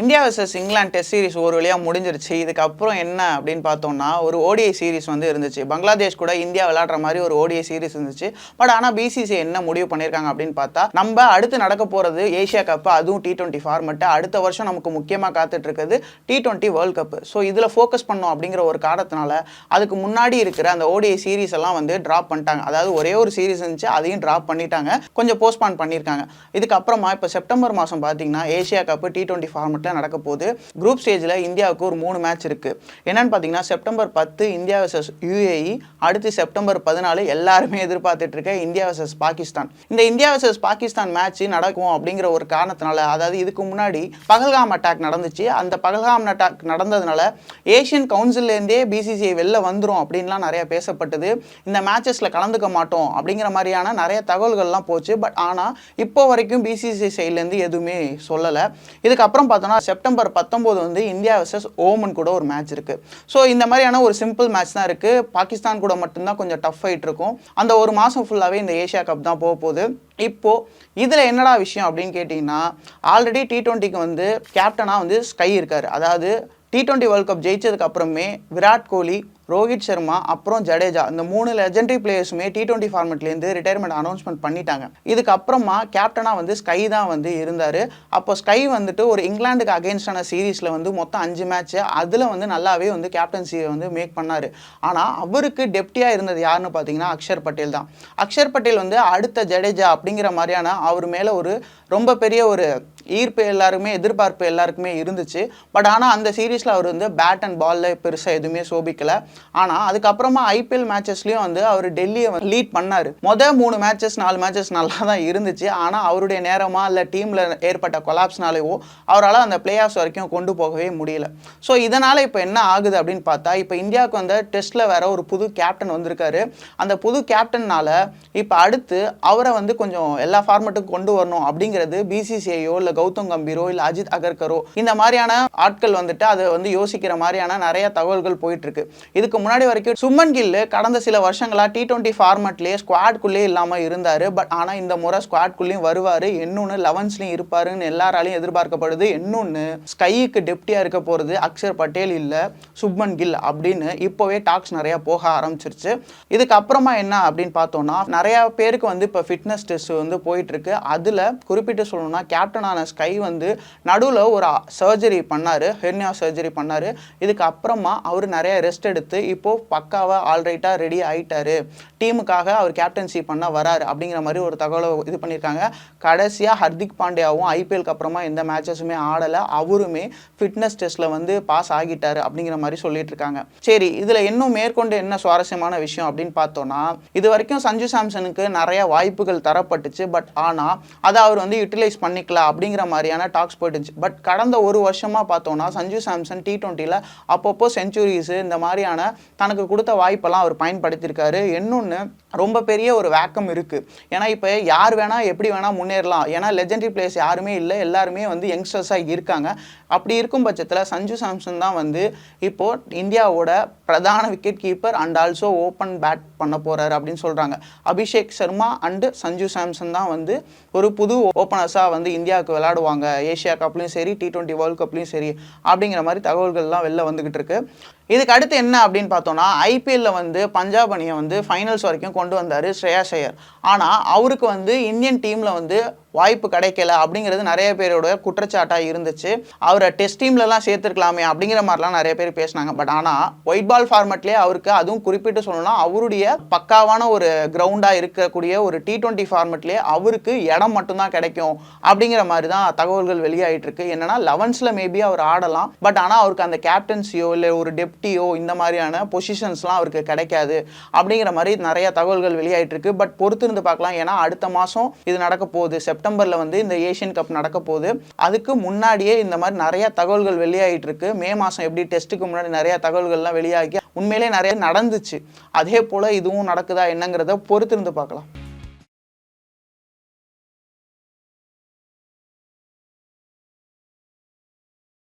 India versus இங்கிலாந்து test series ஒரு வழியாக முடிஞ்சிருச்சு. இதுக்கப்புறம் என்ன அப்படின்னு பார்த்தோம்னா ஒரு ஓடிஐ சீரிஸ் வந்து இருந்துச்சு. பங்களாதேஷ் கூட இந்தியா விளையாடுற மாதிரி ஒரு ஓடிஐ சீரிஸ் இருந்துச்சு. பட் ஆனால் பிசிசி என்ன முடிவு பண்ணியிருக்காங்க அப்படின்னு பார்த்தா நம்ம அடுத்து நடக்க போகிறது ஏஷியா கப்பு அதுவும் டி டுவெண்ட்டி ஃபார்மெட்டு அடுத்த வருஷம் நமக்கு முக்கியமாக காத்துட்டு இருக்குது T twenty world cup so இதில் ஃபோக்கஸ் பண்ணோம் அப்படிங்கிற ஒரு காரணத்தினால அதுக்கு முன்னாடி இருக்கிற அந்த ஓடிஐ சீரிஸ் எல்லாம் வந்து ட்ராப் பண்ணிட்டாங்க. அதாவது ஒரே ஒரு சீரிஸ் இருந்துச்சு அதையும் ட்ராப் பண்ணிட்டாங்க. கொஞ்சம் போஸ்ட்பான் பண்ணியிருக்காங்க இதுக்கப்புறமா இப்போ செப்டம்பர் மாதம் பார்த்தீங்கன்னா ஏஷியா கப்பு டி டுவெண்ட்டி ஃபார்மெட்டில் நடக்க போகுது. குரூப் ஸ்டேஜில் இந்தியாவுக்கு ஒரு மூணு மேட்ச் இருக்குது என்னன்னு பார்த்தீங்கன்னா செப்டம்பர் பத்து இந்தியா வர்சஸ் யூஏஇ அடுத்து செப்டம்பர் பதினாலு எல்லாருமே எதிர்பார்த்துட்டு இருக்க இந்தியா வர்சஸ் பாகிஸ்தான். இந்த இந்தியா வர்சஸ் பாகிஸ்தான் மேட்ச் நடக்கும் அப்படிங்கிற ஒரு காரணத்தினால அதாவது இதுக்கு முன்னாடி பகல்காம் அட்டாக் நடந்துச்சு. அந்த பகல்காம் அட்டாக் நடந்ததுனால ஏஷியன் கவுன்சிலேருந்தே பிசிசிஐ வெளில வந்துடும் அப்படின்லாம் நிறைய பேசப்பட்டது. இந்த மேட்சஸில் கலந்துக்க மாட்டோம் அப்படிங்கிற மாதிரியான நிறைய தகவல்கள்லாம் போச்சு. பட் ஆனால் இப்போ வரைக்கும் பிசிசிஐ சைட்லேருந்து எதுவுமே சொல்லலை. இதுக்கப்புறம் பார்த்தோன்னா செப்டம்பர் பத்தொம்போது வந்து இந்தியா வர்சஸ் ஓமன் கூட ஒரு மேட்ச் இருக்குது ஸோ இந்த மாதிரியான ஒரு சிம்பிள் மேட்ச் தான் இருக்குது பாகிஸ்தான் கூட மட்டும்தான் கொஞ்சம் டஃப் ஆகிட்டு இருக்கும். அந்த ஒரு மாதம் ஃபுல்லாகவே இந்த ஏஷியா கப் தான் போக போகுது. இப்போது இதில் என்னடா விஷயம் அப்படின்னு கேட்டிங்கன்னா ஆல்ரெடி டி டுவெண்ட்டிக்கு வந்து கேப்டனாக வந்து ஸ்கை இருக்கார். அதாவது டி டுவெண்ட்டி வேர்ல்ட் கப் ஜெயிச்சதுக்கு அப்புறமே விராட் கோலி ரோஹித் சர்மா அப்புறம் ஜடேஜா இந்த மூணு லெஜெண்டரி பிளேயர்ஸுமே டி டுவெண்ட்டி ஃபார்மெட்லேருந்து ரிட்டையர்மெண்ட் அனௌன்ஸ்மெண்ட் பண்ணிட்டாங்க. இதுக்கப்புறமா கேப்டனாக வந்து ஸ்கை தான் வந்து இருந்தார். அப்போ ஸ்கை வந்துட்டு ஒரு இங்கிலாந்துக்கு அகேன்ஸ்டான சீரீஸில் வந்து மொத்தம் அஞ்சு மேட்ச்சு அதில் வந்து நல்லாவே வந்து கேப்டன்சியை வந்து மேக் பண்ணார். ஆனால் அவருக்கு டெப்டியாக இருந்தது யாருன்னு பார்த்தீங்கன்னா அக்ஷர் பட்டேல் தான். அக்ஷர் பட்டேல் வந்து அடுத்த ஜடேஜா அப்படிங்கிற மாதிரியான அவர் மேலே ஒரு ரொம்ப பெரிய ஒரு ஈர்ப்பு எல்லாருமே எதிர்பார்ப்பு எல்லாருக்குமே இருந்துச்சு. பட் ஆனால் அந்த சீரீஸில் அவர் வந்து பேட் அண்ட் பாலில் பெருசாக எதுவுமே சோபிக்கலை. ஆனால் அதுக்கப்புறமா ஐபிஎல் மேட்சஸ்லேயும் வந்து அவர் டெல்லியை லீட் பண்ணார். மொதல் மூணு மேட்சஸ் நாலு மேட்சஸ் நல்லா தான் இருந்துச்சு. ஆனால் அவருடைய நேரமாக இல்லை டீமில் ஏற்பட்ட கொலாப்ஸ்னாலேயோ அவரால் அந்த பிளே ஆஃப்ஸ் வரைக்கும் கொண்டு போகவே முடியல. ஸோ இதனால் இப்போ என்ன ஆகுது அப்படின்னு பார்த்தா இப்போ இந்தியாவுக்கு வந்து டெஸ்ட்டில் வேற ஒரு புது கேப்டன் வந்திருக்காரு. அந்த புது கேப்டன்னால் இப்போ அடுத்து அவரை வந்து கொஞ்சம் எல்லா ஃபார்மெட்டுக்கும் கொண்டு வரணும் அப்படிங்கிறது பிசிசிஐயோ இல்லை கௌதம் கம்பீரோ இல்லை அஜித் அகர்கரோ இந்த மாதிரியான ஆட்கள் வந்துட்டு அதை வந்து யோசிக்கிற மாதிரியான நிறைய தகவல்கள் போயிட்டு இருக்கு இதுக்கு முன்னாடி வரைக்கும் சுமன் கில்லு கடந்த சில வருஷங்களா டி டுவெண்ட்டி ஃபார்மட்லேயே ஸ்குவாட்குள்ளே இல்லாமல் இருந்தார். பட் ஆனால் இந்த முறை ஸ்குவாட்குள்ளேயும் வருவார். இன்னொன்று லெவன்ஸ்லையும் இருப்பாருன்னு எல்லாராலையும் எதிர்பார்க்கப்படுது. இன்னொன்று ஸ்கைக்கு டெப்டியாக இருக்க போகிறது அக்ஷர் பட்டேல் இல்லை சுப்மன் கில் அப்படின்னு இப்போவே டாக்ஸ் நிறையா போக ஆரம்பிச்சிருச்சு. இதுக்கப்புறமா என்ன அப்படின்னு பார்த்தோம்னா நிறையா பேருக்கு வந்து இப்போ ஃபிட்னஸ் டெஸ்ட் வந்து போயிட்டு இருக்கு அதில் குறிப்பிட்டு சொல்லணும்னா கேப்டனான ஸ்கை வந்து நடுவில் ஒரு சர்ஜரி பண்ணார் ஹெர்னியா சர்ஜரி பண்ணார். இதுக்கு அப்புறமா அவர் நிறைய ரெஸ்ட் எடுத்து இப்போது பக்காவாக ஆல்ரைட்டாக ரெடி ஆகிட்டார் டீமுக்காக அவர் கேப்டன்சி பண்ண வராரு அப்படிங்கிற மாதிரி ஒரு தகவலை இது பண்ணியிருக்காங்க. கடைசியாக ஹர்திக் பாண்டியாவும் ஐபிஎல்க்கு அப்புறமா எந்த மேட்சஸுமே ஆடலை. அவருமே ஃபிட்னஸ் டெஸ்ட்டில் வந்து பாஸ் ஆகிட்டார் அப்படிங்கிற மாதிரி சொல்லிட்டு இருக்காங்க சரி இதில் இன்னும் மேற்கொண்டு என்ன சுவாரஸ்யமான விஷயம் அப்படின்னு பார்த்தோன்னா இது வரைக்கும் சஞ்சு சாம்சனுக்கு நிறைய வாய்ப்புகள் தரப்பட்டுச்சு. பட் ஆனால் அதை அவர் வந்து யூட்டிலைஸ் பண்ணிக்கலாம் அப்படிங்கிற மாதிரியான டாக்ஸ் போயிட்டுச்சு. பட் கடந்த ஒரு வருஷமாக பார்த்தோன்னா சஞ்சு சாம்சன் டி ட்வெண்ட்டியில் அப்பப்போ செஞ்சுரிஸு இந்த மாதிரியான தனக்கு கொடுத்த வாய்ப்பெல்லாம் அவர் பயன்படுத்தியிருக்காரு. இன்னொன்று ரொம்ப பெரிய ஒரு வேக்கம் இருக்குது ஏன்னா இப்போ யார் வேணால் எப்படி வேணால் முன்னேறலாம். ஏன்னா லெஜெண்டரி பிளேயர்ஸ் யாருமே இல்லை. எல்லாருமே வந்து யங்ஸ்டர்ஸாக இருக்காங்க. அப்படி இருக்கும் பட்சத்தில் சஞ்சு சாம்சன் தான் வந்து இப்போது இந்தியாவோட பிரதான wicket keeper and also open bat பண்ண போகிறாரு அப்படின்னு சொல்கிறாங்க அபிஷேக் சர்மா அண்டு சஞ்சு சாம்சன் தான் வந்து ஒரு புது ஓப்பனர்ஸாக வந்து இந்தியாவுக்கு விளாடுவாங்க ஏஷியா கப்லேயும் சரி டி ட்வெண்ட்டி வேர்ல்ட் கப்லேயும் சரி அப்படிங்கிற மாதிரி தகவல்கள்லாம் வெளில வந்துக்கிட்டு இருக்கு. இதுக்கு அடுத்து என்ன அப்படின்னு பார்த்தோன்னா ஐபிஎல்ல வந்து பஞ்சாப் அணியை வந்து ஃபைனல்ஸ் வரைக்கும் கொண்டு வந்தார் ஸ்ரேயா ஐயர் ஆனால் அவருக்கு வந்து இந்தியன் டீமில் வந்து வாய்ப்பு கிடைக்கல அப்படிங்கிறது நிறைய பேரோட குற்றச்சாட்டாக இருந்துச்சு. அவரை டெஸ்ட் டீம்லலாம் சேர்த்துருக்கலாமே அப்படிங்கிற மாதிரிலாம் நிறைய பேர் பேசினாங்க. பட் ஆனால் ஒயிட் பால் ஃபார்மெட்லேயே அவருக்கு அதுவும் குறிப்பிட்டு சொல்லணும்னா அவருடைய பக்காவான ஒரு கிரவுண்டாக இருக்கக்கூடிய ஒரு டி ட்வெண்ட்டி ஃபார்மெட்லேயே அவருக்கு இடம் மட்டும்தான் கிடைக்கும் அப்படிங்கிற மாதிரி தான் தகவல்கள் வெளியாகிட்டு இருக்கு. என்னன்னா லெவன்ஸில் மேபி அவர் ஆடலாம். பட் ஆனால் அவருக்கு அந்த கேப்டன்சியோ இல்லை ஒரு டெப்டியோ இந்த மாதிரியான பொசிஷன்ஸ்லாம் அவருக்கு கிடைக்காது அப்படிங்கிற மாதிரி நிறைய தகவல்கள் வெளியாகிட்டு இருக்கு. பட் பொறுத்திருந்து பார்க்கலாம். ஏன்னா அடுத்த மாதம் இது நடக்க போகுது. செப்டம்பரில் வந்து இந்த ஏஷியன் கப் நடக்க போகுது. அதுக்கு முன்னாடியே இந்த மாதிரி நிறைய தகவல்கள் வெளியாகிட்டு இருக்கு. மே மாதம் எப்படி டெஸ்ட்டுக்கு முன்னாடி நிறைய தகவல்கள்லாம் வெளியாகி உண்மையிலே நிறைய நடந்துச்சு. அதே போல் இதுவும் நடக்குதா என்னங்கிறத பொறுத்திருந்து பார்க்கலாம்.